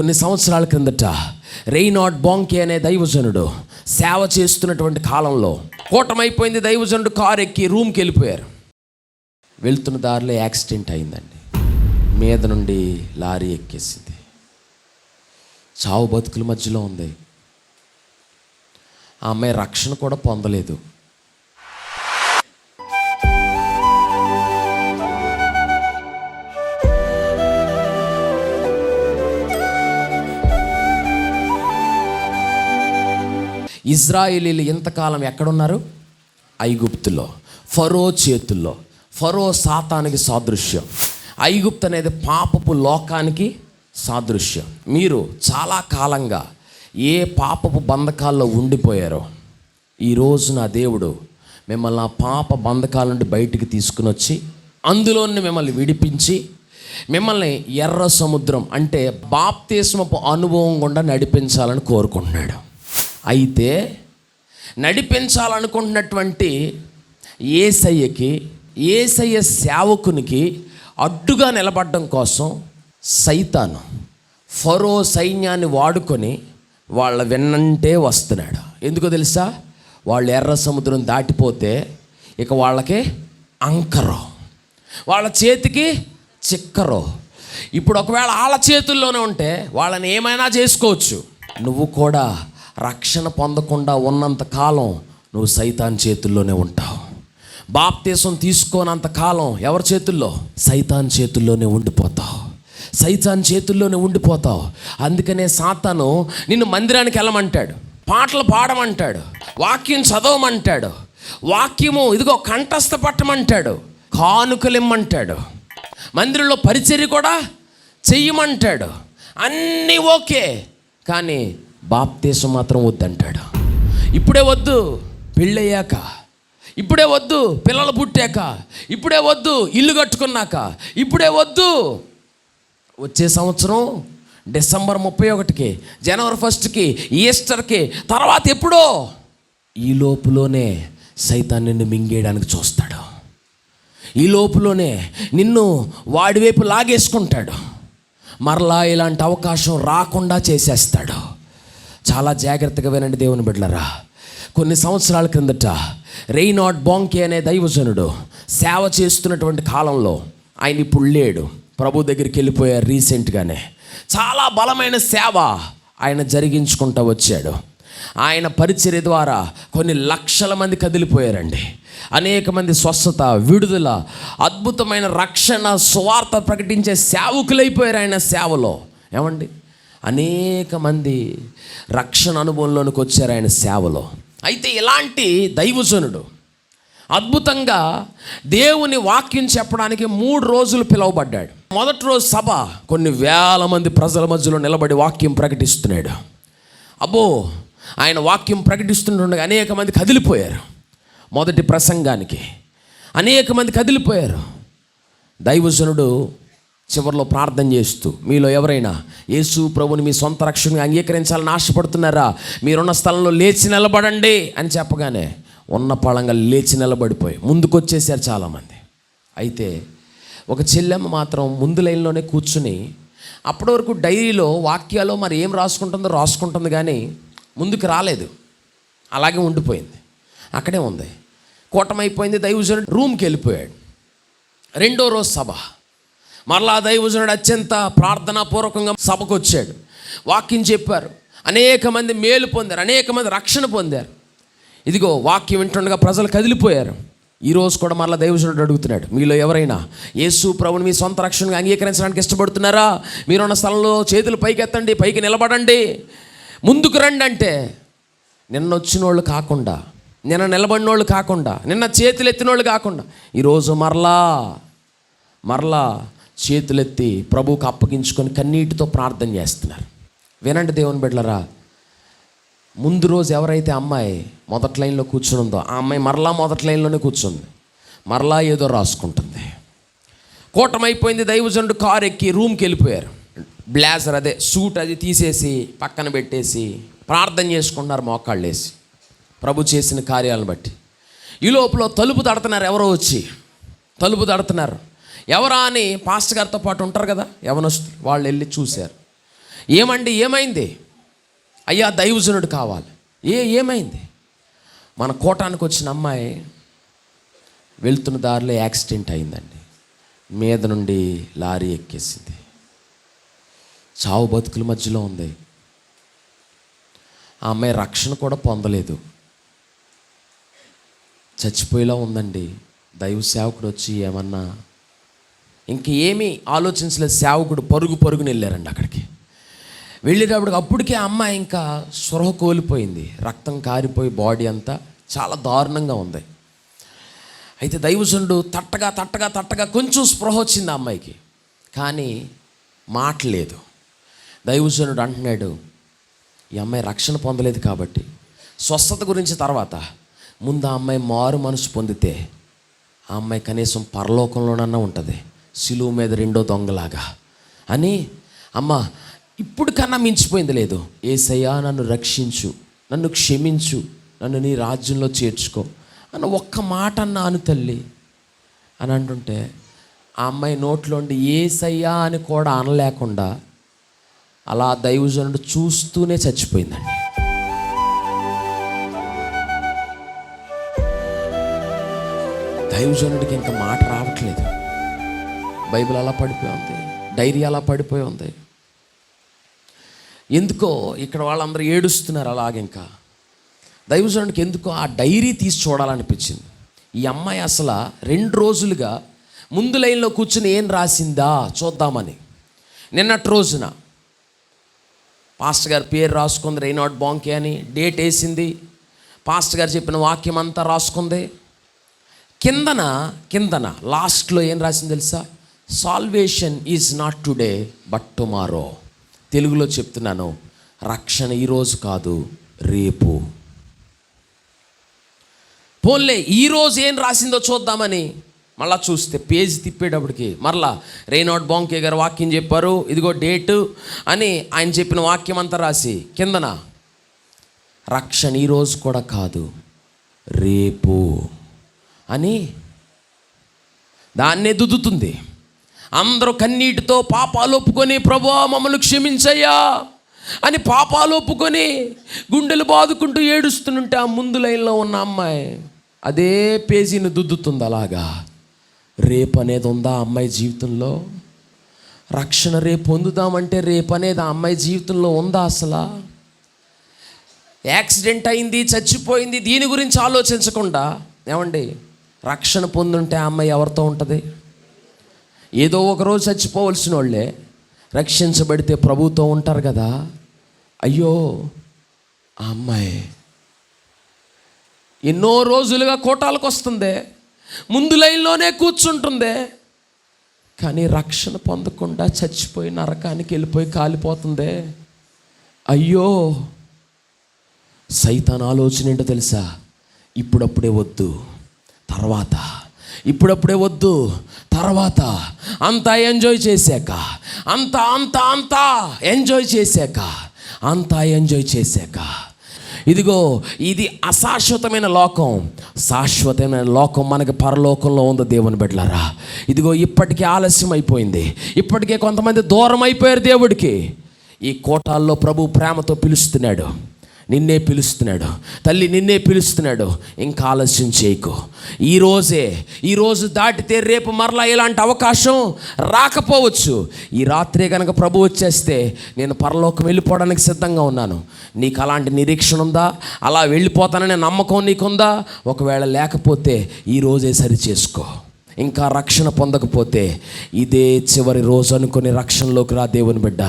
కొన్ని సంవత్సరాల క్రిందట రెయినాట్ బాంకే అనే దైవజనుడు సేవ చేస్తున్నటువంటి కాలంలో కూటమైపోయింది దైవజనుడు కారు ఎక్కి రూమ్కి వెళ్ళిపోయారు. వెళ్తున్న దారిలో యాక్సిడెంట్ అయిందండి. మీద నుండి లారీ ఎక్కేసింది. చావు బతుకుల మధ్యలో ఉంది. ఆ అమ్మాయి రక్షణ కూడా పొందలేదు. ఇజ్రాయేలీలు ఇంతకాలం ఎక్కడున్నారు? ఐగుప్తులో. ఫరో చేతుల్లో. ఫరో సాతానికి సాదృశ్యం. ఐగుప్తు అనేది పాపపు లోకానికి సాదృశ్యం. మీరు చాలా కాలంగా ఏ పాపపు బంధకాల్లో ఉండిపోయారో ఈరోజు నా దేవుడు మిమ్మల్ని ఆ పాప బంధకాల నుండి బయటికి తీసుకుని వచ్చి అందులోనే మిమ్మల్ని విడిపించి మిమ్మల్ని ఎర్ర సముద్రం అంటే బాప్తిస్మపు అనుభవం గుండా నడిపించాలని కోరుకుంటున్నాడు. అయితే నడిపించాలనుకుంటున్నటువంటి ఏసయ్యకి ఏసయ్య సేవకునికి అడ్డుగా నిలబడడం కోసం సైతాను ఫరో సైన్యాన్ని వాడుకొని వాళ్ళ వెన్నంటే వస్తున్నాడు. ఎందుకో తెలుసా? వాళ్ళు ఎర్ర సముద్రం దాటిపోతే ఇక వాళ్ళకి అంకరం వాళ్ళ చేతికి చిక్కరు. ఇప్పుడు ఒకవేళ వాళ్ళ చేతుల్లోనే ఉంటే వాళ్ళని ఏమైనా చేసుకోవచ్చు. నువ్వు కూడా రక్షణ పొందకుండా ఉన్నంత కాలం నువ్వు సైతాన్ చేతుల్లోనే ఉంటావు. బాప్తీసం తీసుకోనంత కాలం ఎవరి చేతుల్లో? సైతాన్ చేతుల్లోనే ఉండిపోతావు. సైతాన్ చేతుల్లోనే ఉండిపోతావు. అందుకనే సాతాను నిన్ను మందిరానికి వెళ్ళమంటాడు పాటలు పాడమంటాడు వాక్యం చదవమంటాడు వాక్యము ఇదిగో కంఠస్థ పట్టమంటాడు కానుకలిమ్మంటాడు మందిరంలో పరిచర్య కూడా చెయ్యమంటాడు. అన్నీ ఓకే కానీ బాప్తీసం మాత్రం వద్దంటాడు. ఇప్పుడే వద్దు పెళ్ళయ్యాక. ఇప్పుడే వద్దు పిల్లలు పుట్టాక. ఇప్పుడే వద్దు ఇల్లు కట్టుకున్నాక. ఇప్పుడే వద్దు. వచ్చే సంవత్సరం డిసెంబర్ ముప్పై ఒకటికి జనవరి ఫస్ట్కి ఈస్టర్కి తర్వాత ఎప్పుడో ఈ లోపులోనే సైతాన్ నిన్ను మింగేయడానికి చూస్తాడు. ఈ లోపులోనే నిన్ను వాడివైపు లాగేసుకుంటాడు. మరలా ఇలాంటి అవకాశం రాకుండా చేసేస్తాడు. చాలా జాగ్రత్తగా వినండి దేవుని బిడ్డలరా. కొన్ని సంవత్సరాల క్రిందట రెయినాట్ బాంకే అనే దైవజనుడు సేవ చేస్తున్నటువంటి కాలంలో ఆయన ఇప్పుడు లేడు. ప్రభు దగ్గరికి వెళ్ళిపోయారు రీసెంట్గానే. చాలా బలమైన సేవ ఆయన జరిగించుకుంటూ వచ్చాడు. ఆయన పరిచర్య ద్వారా కొన్ని లక్షల మంది కదిలిపోయారండి. అనేక మంది స్వస్థత విడుదల అద్భుతమైన రక్షణ స్వార్థ ప్రకటించే సేవకులైపోయారు ఆయన సేవలో. ఏమండి? అనేక మంది రక్షణ అనుభవంలోనికి వచ్చారు ఆయన సేవలో. అయితే ఇలాంటి దైవజనుడు అద్భుతంగా దేవుని వాక్యం చెప్పడానికి మూడు రోజులు పిలువబడ్డాడు. మొదటి రోజు సభ కొన్ని వేల మంది ప్రజల మధ్యలో నిలబడి వాక్యం ప్రకటిస్తున్నాడు. అబ్బో ఆయన వాక్యం ప్రకటిస్తుండగా అనేక మంది కదిలిపోయారు మొదటి ప్రసంగానికి. అనేక మంది కదిలిపోయారు. దైవజనుడు చివరిలో ప్రార్థన చేస్తూ మీలో ఎవరైనా యేసు ప్రభుని మీ సొంత రక్షణగా అంగీకరించాలని ఆశపడుతున్నారా? మీరున్న స్థలంలో లేచి నిలబడండి అని చెప్పగానే ఉన్న పళంగా లేచి నిలబడిపోయి ముందుకొచ్చేసారు చాలామంది. అయితే ఒక చెల్లెమ్మ మాత్రం ముందు లైన్లోనే కూర్చుని అప్పటి వరకు డైరీలో వాక్యాలు మరి ఏం రాసుకుంటుందో రాసుకుంటుంది కానీ ముందుకు రాలేదు. అలాగే ఉండిపోయింది. అక్కడే ఉంది. కూటమైపోయింది. దైవజనుడు రూమ్కి వెళ్ళిపోయాడు. రెండో రోజు సభ. మరలా దైవజనుడు అత్యంత ప్రార్థనాపూర్వకంగా సభకు వచ్చాడు. వాక్యం చెప్పారు. అనేక మంది మేలు పొందారు. అనేక మంది రక్షణ పొందారు. ఇదిగో వాక్యం వింటుండగా ప్రజలు కదిలిపోయారు. ఈరోజు కూడా మరలా దైవజనుడు అడుగుతున్నాడు. మీలో ఎవరైనా యేసు ప్రభుని మీ సొంత రక్షణగా అంగీకరించడానికి ఇష్టపడుతున్నారా? మీరున్న స్థలంలో చేతులు పైకి ఎత్తండి పైకి నిలబడండి. ముందుకు రండి అంటే నిన్న వచ్చిన వాళ్ళు కాకుండా నిన్న నిలబడిన వాళ్ళు కాకుండా నిన్న చేతులు ఎత్తిన వాళ్ళు కాకుండా ఈరోజు మరలా మరలా చేతులెత్తి ప్రభువుకు అప్పగించుకొని కన్నీటితో ప్రార్థన చేస్తున్నారు. వినండి దేవుని బిడ్డలరా ముందు రోజు ఎవరైతే అమ్మాయి మొదటి లైన్లో కూర్చునుందో ఆ అమ్మాయి మరలా మొదటి లైన్లోనే కూర్చుంది. మరలా ఏదో రాసుకుంటుంది. కూటమైపోయింది దైవజనుడు కారు ఎక్కి రూమ్కి వెళ్ళిపోయారు. బ్లాజర్ అదే సూట్ అది తీసేసి పక్కన పెట్టేసి ప్రార్థన చేసుకుంటున్నారు మోకాళ్ళు వేసి. ప్రభు చేసిన కార్యాలను బట్టి. ఈ లోపల తలుపు తడుతున్నారు ఎవరో వచ్చి. తలుపు తడుతున్నారు. ఎవరా అని పాస్టర్ గారితో పాటు ఉంటారు కదా యవనస్తులు వాళ్ళు వెళ్ళి చూశారు. ఏమండి ఏమైంది? అయ్యా దైవజనుడు కావాలి. ఏ ఏమైంది? మన కోటానికి వచ్చిన అమ్మాయి వెళ్తున్న దారిలో యాక్సిడెంట్ అయిందండి. మీద నుండి లారీ ఎక్కేసింది. చావు బతుకుల మధ్యలో ఉంది. ఆ అమ్మాయి రక్షణ కూడా పొందలేదు. చచ్చిపోయేలా ఉందండి. దైవ సేవకుడు వచ్చి ఏమన్నా ఇంక ఏమీ ఆలోచించలేదు. సేవకుడు పరుగు పరుగుని వెళ్ళారండి అక్కడికి. వెళ్ళేటప్పటికి అప్పటికే ఆ అమ్మాయి ఇంకా స్పృహ కోల్పోయింది. రక్తం కారిపోయి బాడీ అంతా చాలా దారుణంగా ఉంది. అయితే దైవజనుడు తట్టగా తట్టగా తట్టగా కొంచెం స్పృహ వచ్చింది ఆ అమ్మాయికి. కానీ మాటలేదు దైవజనుడు అంటున్నాడు ఈ అమ్మాయి రక్షణ పొందలేదు కాబట్టి స్వస్థత గురించి తర్వాత ముందు ఆ అమ్మాయి మారు మనసు పొందితే ఆ అమ్మాయి కనీసం పరలోకంలోనన్నా ఉంటుంది. సిలువు మీద రెండో దొంగలాగా. అని అమ్మ ఇప్పుడు కన్నా మించిపోయింది లేదు. ఏసయ్యా నన్ను రక్షించు నన్ను క్షమించు నన్ను నీ రాజ్యంలో చేర్చుకో అన్న ఒక్క మాట అన్నాను తల్లి. అని అంటుంటే ఆ అమ్మాయి నోట్లోండి ఏసయ్యా అని కూడా అనలేకుండా అలా దైవజనుడు చూస్తూనే చచ్చిపోయిందండి. దైవజనుడికి ఇంకా మాట రావట్లేదు. బైబిల్ అలా పడిపోయి ఉంది డైరీ అలా పడిపోయి ఉంది. ఎందుకో ఇక్కడ వాళ్ళందరూ ఏడుస్తున్నారు అలాగ ఇంకా. దైవజనుడికి ఎందుకో ఆ డైరీ తీసి చూడాలనిపించింది. ఈ అమ్మాయి అసలు రెండు రోజులుగా ముందు లైన్లో కూర్చుని ఏం రాసిందా చూద్దామని. నిన్నటి రోజున పాస్టర్ గారి పేరు రాసుకుంది రైనాట్ బాంకే అని డేట్ వేసింది. పాస్టర్ గారు చెప్పిన వాక్యం అంతా రాసుకుంది. కిందన కిందన లాస్ట్లో ఏం రాసింది తెలుసా? Salvation is not today but tomorrow తెలుగులో చెప్తున్నాను రక్షణ ఈరోజు కాదు రేపు. పోన్లే ఈరోజు ఏం రాసిందో చూద్దామని. మళ్ళా చూస్తే పేజ్ తిప్పేటప్పటికి మరలా రేనాడ్ బాంకే గారు వాక్యం చెప్పారు ఇదిగో డేటు అని ఆయన చెప్పిన వాక్యం అంతా రాసి కిందన రక్షణ ఈరోజు కూడా కాదు రేపు. అని దాన్నే దుద్దుతుంది. అందరూ కన్నీటితో పాపాలు ఒప్పుకొని ప్రభా మమ్మల్ని క్షమించయ్యా అని పాపాలు ఒప్పుకొని గుండెలు బాదుకుంటూ ఏడుస్తుంటే ఆ ముందు లైన్లో ఉన్న అమ్మాయి అదే పేజీని దుద్దుతుంది అలాగా. రేపు అనేది ఉందా అమ్మాయి జీవితంలో? రక్షణ రేపు పొందుదామంటే రేపు అనేది ఆ అమ్మాయి జీవితంలో ఉందా అసలు? యాక్సిడెంట్ అయింది చచ్చిపోయింది దీని గురించి ఆలోచించకుండా ఏమండి రక్షణ పొందుంటే ఆ అమ్మాయి ఎవరితో ఉంటుంది? ఏదో ఒకరోజు చచ్చిపోవలసిన వాళ్ళే రక్షించబడితే ప్రభుతో ఉంటారు కదా. అయ్యో ఆ అమ్మాయి. ఎన్నో రోజులుగా కోటాలకు వస్తుంది. ముందు లైన్లోనే కూర్చుంటుంది. కానీ రక్షణ పొందకుండా చచ్చిపోయి నరకానికి వెళ్ళిపోయి కాలిపోతుంది. అయ్యో సైతాన్ ఆలోచన ఏంటో తెలుసా? ఇప్పుడప్పుడే వద్దు. తర్వాత. ఇప్పుడప్పుడే వద్దు. తర్వాత. అంతా ఎంజాయ్ చేశాక అంత అంత అంతా ఎంజాయ్ చేశాక అంతా ఎంజాయ్ చేశాక. ఇదిగో ఇది అశాశ్వతమైన లోకం. శాశ్వతమైన లోకం మనకి పరలోకంలో ఉంది దేవుని బిడ్డలారా. ఇదిగో ఇప్పటికే ఆలస్యం అయిపోయింది. ఇప్పటికే కొంతమంది దూరం అయిపోయారు దేవుడికి. ఈ కోటాల్లో ప్రభు ప్రేమతో పిలుస్తున్నాడు. నిన్నే పిలుస్తున్నాడు. తల్లి నిన్నే పిలుస్తున్నాడు. ఇంకా ఆలస్యం చేయకు. ఈరోజే ఈరోజు దాటితే రేపు మరలా ఇలాంటి అవకాశం రాకపోవచ్చు. ఈ రాత్రే కనుక ప్రభు వచ్చేస్తే నేను పరలోకం వెళ్ళిపోవడానికి సిద్ధంగా ఉన్నాను. నీకు అలాంటి నిరీక్షణ ఉందా? అలా వెళ్ళిపోతాననే నమ్మకం నీకుందా? ఒకవేళ లేకపోతే ఈరోజే సరి చేసుకో ఇంకా రక్షణ పొందకపోతే ఇదే చివరి రోజు అనుకుని రక్షణలోకి రా దేవుని బిడ్డ.